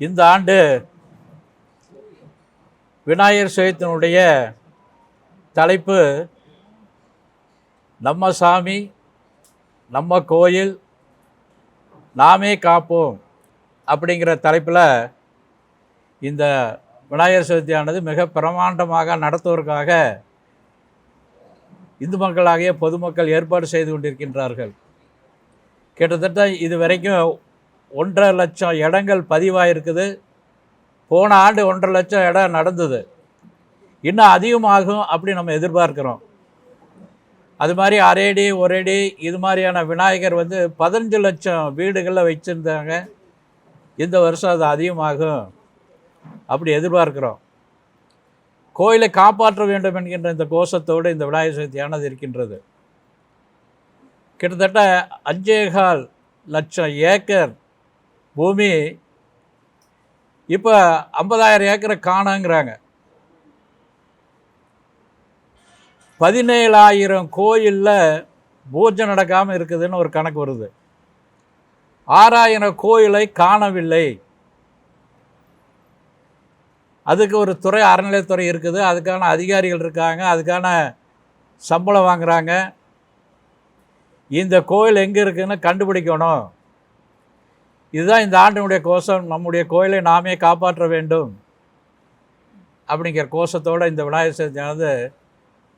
இந்த ஆண்டு விநாயகர் சதுர்த்தியினுடைய தலைப்பு நம்ம சாமி நம்ம கோயில் நாமே காப்போம் அப்படிங்கிற தலைப்பில் இந்த விநாயகர் சதுர்த்தியானது மிக பிரமாண்டமாக நடத்துவதற்காக இந்து மக்களாகிய பொதுமக்கள் ஏற்பாடு செய்து கொண்டிருக்கின்றார்கள். கிட்டத்தட்ட இது வரைக்கும் ஒன்றரை லட்சம் இடங்கள் பதிவாயிருக்குது. போன ஆண்டு ஒன்றரை லட்சம் இடம் நடந்தது. இன்னும் அதிகமாகும் அப்படி நம்ம எதிர்பார்க்குறோம். அது மாதிரி அரேடி ஒரேடி இது மாதிரியான விநாயகர் வந்து பதினஞ்சு லட்சம் வீடுகளில் வச்சுருந்தாங்க. இந்த வருஷம் அது அதிகமாகும் அப்படி எதிர்பார்க்கிறோம். கோயிலை காப்பாற்ற வேண்டும் என்கின்ற இந்த கோஷத்தோடு இந்த விநாயகர் சதுர்த்தியானது இருக்கின்றது. கிட்டத்தட்ட அஞ்சேகால் லட்சம் ஏக்கர் பூமி இப்போ ஐம்பதாயிரம் ஏக்கரை காணங்கிறாங்க. பதினேழாயிரம் கோயிலில் பூஜை நடக்காமல் இருக்குதுன்னு ஒரு கணக்கு வருது. ஆறாயிரம் கோயிலை காணவில்லை. அதுக்கு ஒரு துறை அறநிலையத்துறை இருக்குது. அதுக்கான அதிகாரிகள் இருக்காங்க. அதுக்கான சம்பளம் வாங்குறாங்க. இந்த கோயில் எங்கே இருக்குதுன்னு கண்டுபிடிக்கணும். இதுதான் இந்த ஆண்டினுடைய கோஷம். நம்முடைய கோயிலை நாமே காப்பாற்ற வேண்டும். அப்படிங்கிற கோஷத்தோடு இந்த விநாயகர் சதுர்த்தியானது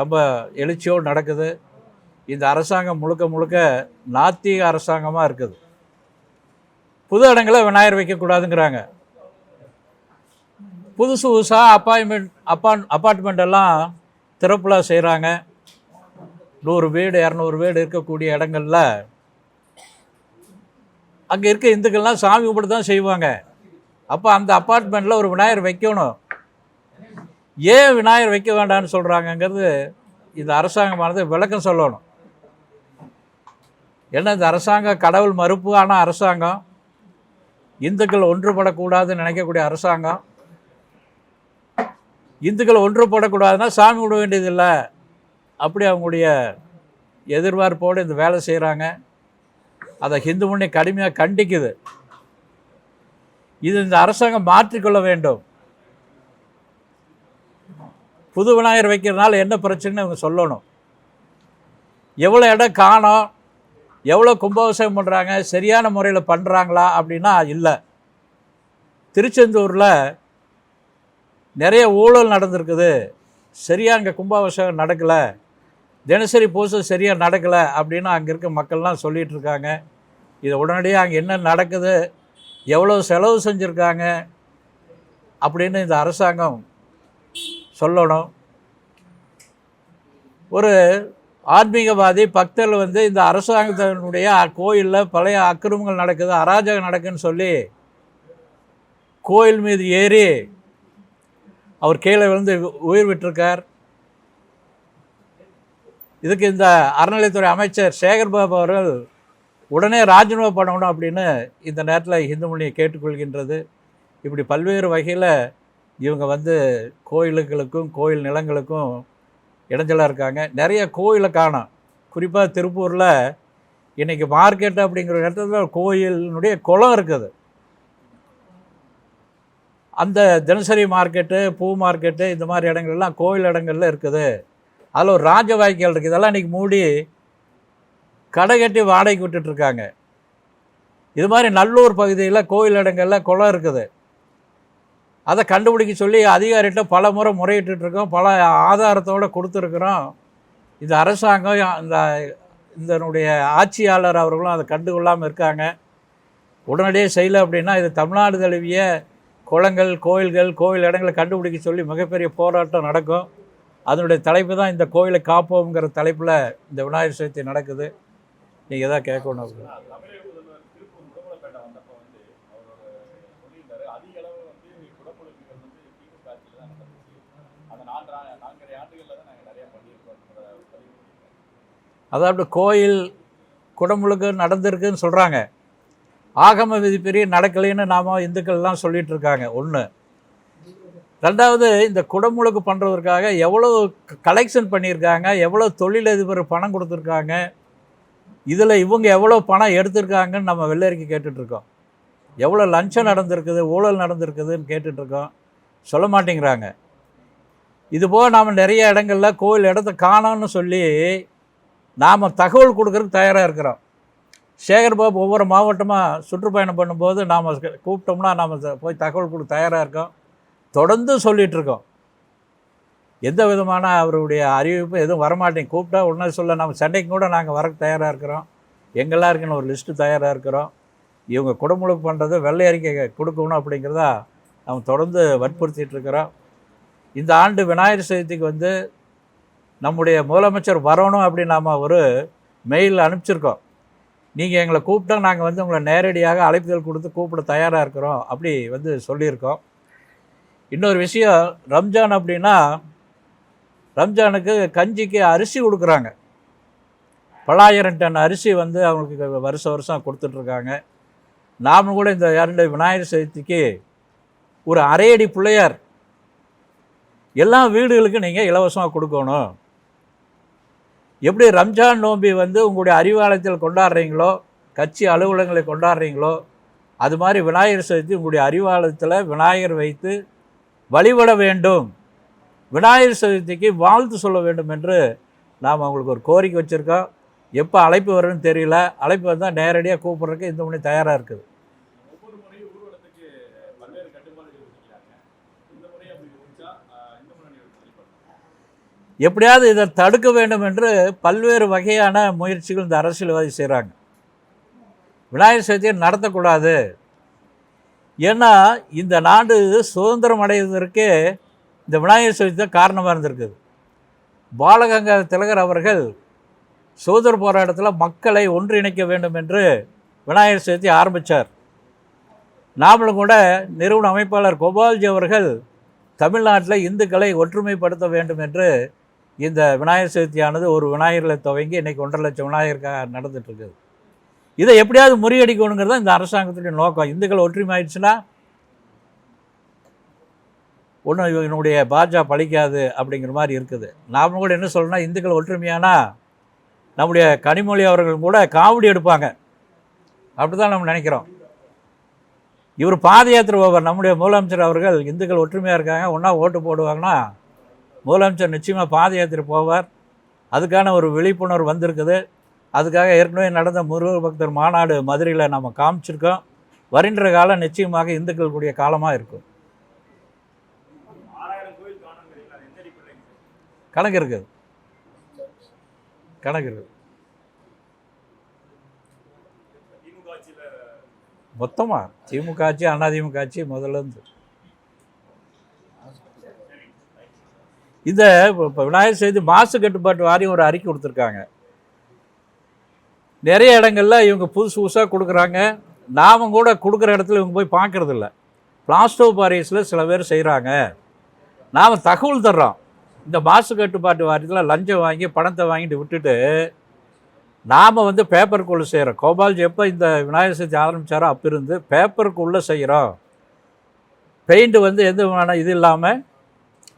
ரொம்ப எழுச்சியோடு நடக்குது. இந்த அரசாங்கம் முழுக்க முழுக்க நாத்திக அரசாங்கமாக இருக்குது. புது இடங்களை விநாயகர் வைக்கக்கூடாதுங்கிறாங்க. புதுசு புதுசாக அப்பாயின்மெண்ட் அப்பா அப்பார்ட்மெண்ட் எல்லாம் திறப்பில் செய்கிறாங்க நூறு வீடு இரநூறு வீடு இருக்கக்கூடிய இடங்கள்ல அங்கே இருக்க இந்துக்கள்லாம் சாமி கும்பிட்டு தான் செய்வாங்க. அப்போ அந்த அப்பார்ட்மெண்ட்டில் ஒரு விநாயகர் வைக்கணும். ஏன் விநாயகர் வைக்க வேண்டாம்னு சொல்கிறாங்கங்கிறது இந்த அரசாங்கமானது விளக்கம் சொல்லணும். ஏன்னா இந்த அரசாங்கம் கடவுள் மறுப்பான அரசாங்கம்? இந்துக்கள் ஒன்றுபடக்கூடாதுன்னு நினைக்கக்கூடிய அரசாங்கம்? இந்துக்கள் ஒன்றுபடக்கூடாதுன்னா சாமி விட வேண்டியதில்லை. அப்படி அவங்களுடைய எதிர்பார்ப்போடு இந்த வேலை செய்கிறாங்க அதை ஹிந்து முன்னணி கடுமையாக கண்டிக்குது. இது இந்த அரசாங்கம் மாற்றிக்கொள்ள வேண்டும். புது விநாயகர் வைக்கிறதுனால என்ன பிரச்சனைன்னு அவங்க சொல்லணும். எவ்வளோ இடம் காணோம் எவ்வளோ கும்பாபிஷேகம் பண்ணுறாங்க சரியான முறையில் பண்ணுறாங்களா அப்படின்னா இல்லை. திருச்செந்தூரில் நிறைய ஊழல் நடந்திருக்குது. சரியாக அங்கே கும்பாபிஷேகம் நடக்கலை. தினசரி பூசை சரியாக நடக்கலை அப்படின்னு அங்கே இருக்க மக்கள்லாம் சொல்லிகிட்ருக்காங்க இதை உடனடியாக அங்கே என்ன நடக்குது? எவ்வளோ செலவு செஞ்சுருக்காங்க? அப்படின்னு இந்த அரசாங்கம் சொல்லணும். ஒரு ஆன்மீகவாதி பக்தர்கள் வந்து இந்த அரசாங்கத்தினுடைய கோயிலில் பழைய அக்கிரமங்கள் நடக்குது அராஜகம் நடக்குன்னு சொல்லி கோயில் மீது ஏறி அவர் கீழே விழுந்து உயிர் விட்டிருக்கார். இதுக்கு இந்த அறநிலைத்துறை அமைச்சர் சேகர் பாபு அவர்கள் உடனே ராஜினாமா பண்ணணும் அப்படின்னு இந்த நேரத்தில் இந்து மொழியை கேட்டுக்கொள்கின்றது. இப்படி பல்வேறு வகையில் இவங்க வந்து கோயிலுகளுக்கும் கோயில் நிலங்களுக்கும் இடைஞ்சலாக இருக்காங்க. நிறைய கோயிலை காணும். குறிப்பாக திருப்பூரில் இன்றைக்கி மார்க்கெட் அப்படிங்கிற இடத்துல கோயிலினுடைய குளம் இருக்குது. அந்த தினசரி மார்க்கெட்டு பூ மார்க்கெட்டு இந்த மாதிரி இடங்கள்லாம் கோயில் இடங்கள்ல இருக்குது. அதில் ஒரு ராஜ வாய்க்கால் இருக்குது இதெல்லாம் இன்றைக்கி மூடி கடை கட்டி வாடகைக்கு விட்டுட்ருக்காங்க. இது மாதிரி நல்லூர் பகுதியில் கோயில் இடங்களில் குளம் இருக்குது. அதை கண்டுபிடிக்க சொல்லி அதிகாரிகிட்ட பல முறை முறையிட்டுருக்கோம் பல ஆதாரத்தோடு கொடுத்துருக்குறோம். இந்த அரசாங்கம் இந்த இதனுடைய ஆட்சியாளர் அவர்களும் அதை கண்டுகொள்ளாமல் இருக்காங்க. உடனடியே செய்யலை அப்படின்னா இது தமிழ்நாடு தழுவிய குளங்கள் கோயில்கள் கோயில் இடங்களை கண்டுபிடிக்க சொல்லி மிகப்பெரிய போராட்டம் நடக்கும். அதனுடைய தலைப்பு தான் இந்த கோயிலை காப்போம்ங்கிற தலைப்பில் இந்த விநாயகர் சதுர்த்தி நடக்குது. நீங்கள் எதாவது கேட்கணும் அப்படி. அதாவது கோயில் குடமுழுக்கு நடந்திருக்குன்னு சொல்கிறாங்க ஆகம விதிப்பெரிய நடக்கலைன்னு நாம் இந்துக்கள்லாம் சொல்லிகிட்டு இருக்காங்க. ஒன்று ரெண்டாவது இந்த குடமுழுக்கு பண்ணுறதுக்காக எவ்வளோ கலெக்ஷன் பண்ணியிருக்காங்க எவ்வளோ தொழிலதிபர் பணம் கொடுத்துருக்காங்க இதில் இவங்க எவ்வளோ பணம் எடுத்திருக்காங்கன்னு நம்ம வெள்ளரிக்கு கேட்டுட்ருக்கோம். எவ்வளோ லஞ்சம் நடந்திருக்குது ஊழல் நடந்திருக்குதுன்னு கேட்டுட்ருக்கோம். சொல்ல மாட்டேங்கிறாங்க. இது போக நாம் நிறைய இடங்கள்ல கோவில் இடத்த காணோம்னு சொல்லி நாம் தகவல் கொடுக்குறதுக்கு தயாராக இருக்கிறோம். சேகர் பாபு ஒவ்வொரு மாவட்டமாக சுற்றுப்பயணம் பண்ணும்போது நாம் கூப்பிட்டோம்னா நாம் போய் தகவல் கொடுக்க தயாராக இருக்கோம். தொடர்ந்து சொல்லிகிட்ருக்கோம் எந்த விதமான அவருடைய அறிவிப்பு எதுவும் வரமாட்டேங்க கூப்பிட்டா உடனே சொல்ல நம்ம சண்டைக்கு கூட நாங்கள் வர தயாராக இருக்கிறோம். எங்கெல்லாம் இருக்குன்னு ஒரு லிஸ்ட்டு தயாராக இருக்கிறோம். இவங்க குடமுழுக்கு பண்ணுறது வெள்ளை அறிக்கை கொடுக்கணும் அப்படிங்கிறதா நம்ம தொடர்ந்து வற்புறுத்திட்டு இருக்கிறோம். இந்த ஆண்டு விநாயகர் சதுர்த்திக்கு வந்து நம்முடைய முதலமைச்சர் வரணும் அப்படின்னு நாம் ஒரு மெயில் அனுப்பிச்சிருக்கோம். நீங்கள் எங்களை கூப்பிட்டா நாங்கள் வந்து உங்களை நேரடியாக அழைப்புதல் கொடுத்து கூப்பிட தயாராக இருக்கிறோம் அப்படி வந்து சொல்லியிருக்கோம். இன்னொரு விஷயம் ரம்ஜான் அப்படின்னா ரம்ஜானுக்கு கஞ்சிக்கு அரிசி கொடுக்குறாங்க. பல்லாயிரம் டன் அரிசி வந்து அவங்களுக்கு வருஷம் வருஷம் கொடுத்துட்ருக்காங்க நாம் கூட இந்த இரண்டு விநாயகர் சதுர்த்திக்கு ஒரு அரையடி பிள்ளையார். எல்லா வீடுகளுக்கும் நீங்கள் இலவசமாக கொடுக்கணும். எப்படி ரம்ஜான் நோம்பி வந்து உங்களுடைய அறிவாலயத்தில் கொண்டாடுறீங்களோ கட்சி அலுவலகங்களை கொண்டாடுறீங்களோ அது மாதிரி விநாயகர் சதுர்த்தி உங்களுடைய அறிவாலயத்தில் விநாயகர் வைத்து வழிபட வேண்டும். விநாயகர் சதுர்த்திக்கு வாழ்த்து சொல்ல வேண்டும் என்று நாம் அவங்களுக்கு ஒரு கோரிக்கை வச்சுருக்கோம். எப்போ அழைப்பு வரும்னு தெரியல. அழைப்பு வந்தால் நேரடியாக கூப்பிட்றதுக்கு இந்த மணி தயாராக இருக்குது. எப்படியாவது இதை தடுக்க வேண்டும் என்று பல்வேறு வகையான முயற்சிகள் இந்த அரசியல்வாதி செய்கிறாங்க விநாயகர் சதுர்த்தியை நடத்தக்கூடாது. ஏன்னா இந்த நாடு சுதந்திரம் அடைவதற்கே இந்த விநாயகர் சதுர்த்தி தான் காரணமாக இருந்திருக்குது. பாலகங்கா திலகர் அவர்கள் சுதந்திர போராட்டத்தில் மக்களை ஒன்றிணைக்க வேண்டும் என்று விநாயகர் சதுர்த்தி ஆரம்பித்தார் நாமளும் கூட நிறுவன அமைப்பாளர் கோபால்ஜி அவர்கள் தமிழ்நாட்டில் இந்துக்களை ஒற்றுமைப்படுத்த வேண்டும் என்று இந்த விநாயகர் சதுர்த்தியானது ஒரு விநாயகரில் துவங்கி இன்றைக்கி ஒன்றரை லட்சம் விநாயகருக்காக நடந்துகிட்ருக்குது இதை எப்படியாவது முறியடிக்கணுங்கிறது தான் இந்த அரசாங்கத்துடைய நோக்கம். இந்துக்கள் ஒற்றுமை ஆயிடுச்சுன்னா ஒன்றும் இவனுடைய பாஜா பழிக்காது அப்படிங்கிற மாதிரி இருக்குது. நாம் கூட என்ன சொல்லணும்னா இந்துக்கள் ஒற்றுமையானா? நம்முடைய கனிமொழி அவர்கள் கூட காவடி எடுப்பாங்க. அப்படி தான் நம்ம நினைக்கிறோம். இவர் பாத யாத்திரை போவார். நம்முடைய முதலமைச்சர் அவர்கள் இந்துக்கள் ஒற்றுமையாக இருக்காங்க ஒன்றா ஓட்டு போடுவாங்கன்னா முதலமைச்சர் நிச்சயமாக பாத யாத்திரை போவார். அதுக்கான ஒரு விழிப்புணர்வு வந்திருக்குது. அதுக்காக ஏற்கனவே நடந்த முருக பக்தர் மாநாடு மதுரையில் நம்ம காமிச்சிருக்கோம். வருகின்ற காலம் நிச்சயமாக இந்துக்கள் கூடிய காலமாக இருக்கும் ஆறாயிரம் கோயில் காணுங்கிறீங்களா அது எந்த அடிப்படையில் கணக்கு இருக்குது. கணக்கு இருக்குது. மொத்தமாக திமுக ஆட்சி அதிமுக ஆட்சி முதல்ல இருந்து. இந்த இப்போ விநாயகர் செய்தி மாசு கட்டுப்பாட்டு வாரியம் ஒரு அறிக்கை கொடுத்துருக்காங்க. நிறைய இடங்கள்ல இவங்க புதுசு புதுசாக கொடுக்குறாங்க. நாமும் கூட கொடுக்குற இடத்துல இவங்க போய் பார்க்குறதில்ல. பிளாஸ்டோ பாரிஸில் சில பேர் செய்கிறாங்க நாம் தகவல் தர்றோம். இந்த மாசு கட்டுப்பாட்டு வாரியத்தில் லஞ்சம் வாங்கி பணத்தை வாங்கிட்டு விட்டுட்டு நாம் வந்து பேப்பருக்குள்ளே செய்கிறோம் கோபால்ஜி எப்போ இந்த விநாயகர் சதுர்த்தி ஆரம்பித்தாரோ அப்போ இருந்து பேப்பருக்குள்ளே செய்கிறோம் பெயிண்ட் வந்து எந்த விதமான இது இல்லாமல்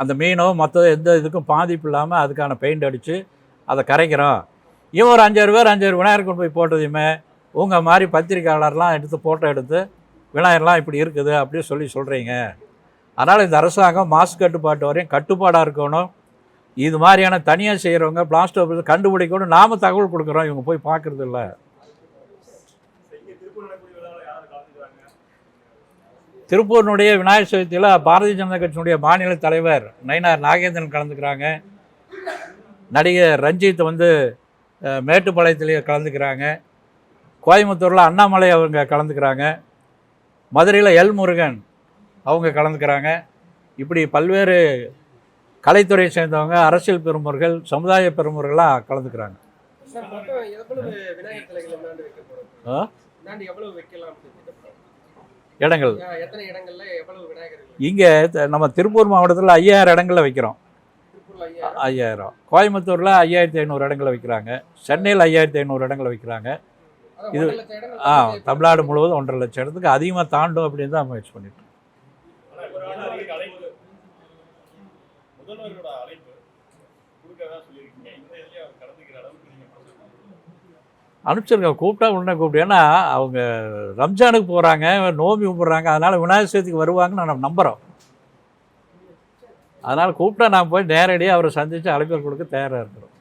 அந்த மீனோ மற்ற எந்த இதுக்கும் பாதிப்பு இல்லாமல் அதுக்கான பெயிண்ட் அடித்து அதை கரைக்கிறோம். இவன் ஒரு அஞ்சாறு பேர் அஞ்சாறு விநாயகர் கொண்டு போய் போட்டதையுமே உங்கள் மாதிரி பத்திரிக்கையாளர்லாம் எடுத்து ஃபோட்டோ எடுத்து விநாயகர்லாம் இப்படி இருக்குது அப்படின்னு சொல்லி சொல்கிறீங்க அதனால் இந்த அரசாங்கம் மாசு கட்டுப்பாட்டு வரையும் கட்டுப்பாடாக இருக்கணும். இது மாதிரியான தனியாக செய்கிறவங்க பிளாஸ்டர் கண்டுபிடிக்கணும் நாம் தகவல் கொடுக்குறோம். இவங்க போய் பார்க்குறது இல்லை. திருப்பூரினுடைய விநாயகர் சதுர்த்தியில் பாரதிய ஜனதா கட்சியினுடைய மாநில தலைவர் நயினார் நாகேந்திரன் கலந்துக்கிறாங்க. நடிகர் ரஞ்சித் வந்து அஹ், மேட்டுப்பாளையத்திலேயே கலந்துக்கிறாங்க. கோயம்புத்தூரில் அண்ணாமலை அவங்க கலந்துக்கிறாங்க. மதுரையில் எல் முருகன் அவங்க கலந்துக்கிறாங்க. இப்படி பல்வேறு கலைத்துறையை சேர்ந்தவங்க அரசியல் பெருமர்கள் சமுதாய பெருமர்களாக கலந்துக்கிறாங்க. இடங்கள். இடங்கள்ல இங்கே நம்ம திருப்பூர் மாவட்டத்தில் ஐயாயிரம் இடங்களில் வைக்கிறோம். ஐயாயிரம். கோயம்புத்தூரில் ஐயாயிரத்தி ஐநூறு இடங்களை வைக்கிறாங்க. சென்னையில் ஐயாயிரத்தி ஐநூறு இடங்களை வைக்கிறாங்க. இது- ஆ தமிழ்நாடு முழுவதும் ஒன்றரை லட்சம் இடத்துக்கு அதிகமாக தாண்டும் அப்படின்னு தான் முயற்சி பண்ணிட்டு இருக்கோம். அழைப்பு. முதல்வரோட அழைப்பு. கொடுக்கறதா சொல்லியிருக்கீங்க. இந்த இதுலயே அவர் கலந்துக்கிற அளவுக்கு நீங்க அனுப்பிச்சிருக்கேன் கூப்பிட்டா உடனே கூப்பிட்டு ஏன்னா அவங்க ரம்ஜானுக்கு போகிறாங்க நோம்பி கும்பிட்றாங்க. அதனால் விநாயகர் சதுர்த்திக்கு வருவாங்கன்னு நான் நம்புகிறோம் அதனால் கூப்பிட்டா நான் போய் நேரடியாக அவரை சந்தித்து அழைப்பு கொடுக்க தயாராக இருக்கிறோம்.